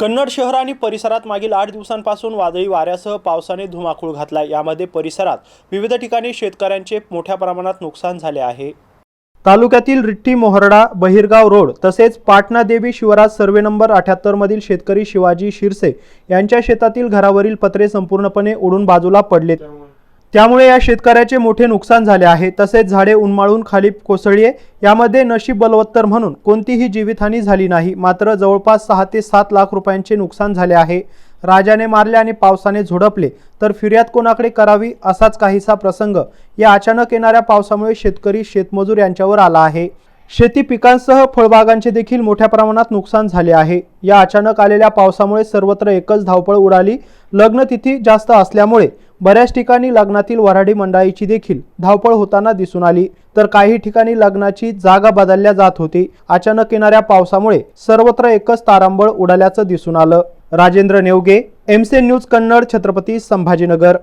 कन्नड शहर आणि परिसरात मागील आठ दिवसांपासून वादळी वाऱ्यासह पावसाने धुमाकूळ घातला यामध्ये परिसरात विविध ठिकाणी शेतकऱ्यांचे मोठ्या प्रमाणात नुकसान झाले आहे. तालुक्यातील रिट्टी मोहरडा बहिरगाव रोड तसेच पाटणा देवी शिवराज सर्वे नंबर अठ्याहत्तरमधील शेतकरी शिवाजी शिरसे यांच्या शेतातील घरावरील पत्रे संपूर्णपणे उडून बाजूला पडलेत. त्यामुळे या शेतकऱ्याचे मोठे नुकसान झाले आहे. तसेच झाडे उन्माळून खाली कोसळली यामध्ये नशीब बलवत्तर म्हणून कोणतीही जीवितहानी झाली नाही. मात्र जवळपास सहा ते सात लाख रुपयांचे नुकसान झाले आहे. राजाने मारले आणि पावसाने झोडपले. तर फिर्याद कोणाकडे करावी असाच काहीसा प्रसंग या अचानक येणाऱ्या पावसामुळे शेतकरी शेतमजूर यांच्यावर आला आहे. शेती पिकांसह फळबागांचे देखील मोठ्या प्रमाणात नुकसान झाले आहे. या अचानक आलेल्या पावसामुळे सर्वत्र एकच धावपळ उडाली. लग्नतिथी जास्त असल्यामुळे बऱ्याच ठिकाणी लग्नातील वऱ्हाडी मंडळीची देखील धावपळ होताना दिसून आली. तर काही ठिकाणी लग्नाची जागा बदलल्या जात होती. अचानक येणाऱ्या पावसामुळे सर्वत्र एकच तारांबळ उडाल्याचं दिसून आलं. राजेंद्र नेवगे एमसे न्यूज कन्नड छत्रपती संभाजीनगर.